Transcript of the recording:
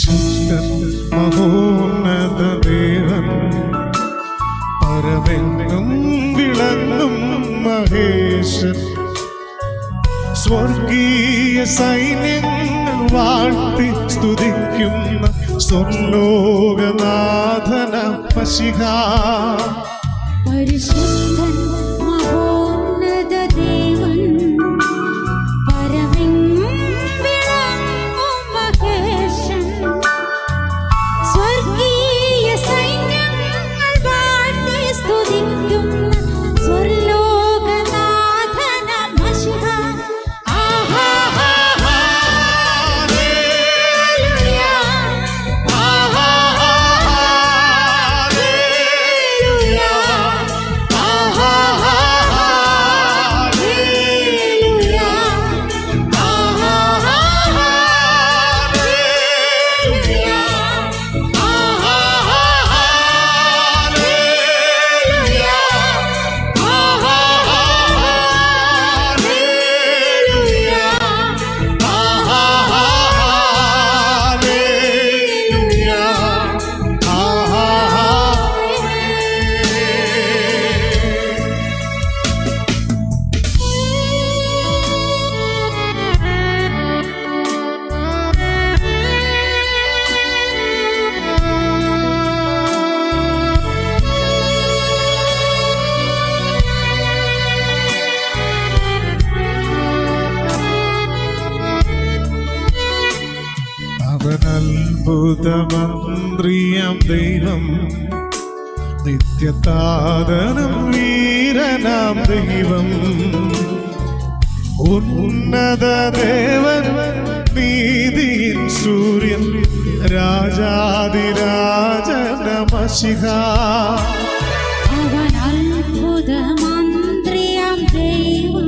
പരിശുദ്ധൻ മഹോന്നത ദേവൻ പരമെങ്ങും വിളങ്ങും മഹേശൻ സ്വർഗീയ സൈന്യങ്ങൾ വാഴ്ത്തി സ്തുതിക്കുന്ന സ്വർലോകനാഥന പശിഹ പരിശുദ്ധൻ അവൻ അത്ഭുതമന്ത്രിയം ദൈവം നിത്യതാതനം വീരനാം ദൈവം. ഉന്നത ദേവൻ നീതിയിൻ സൂര്യൻ രാജാതിരാജനമശിഹ. അവൻ അത്ഭുതമന്ത്രിയം ദൈവം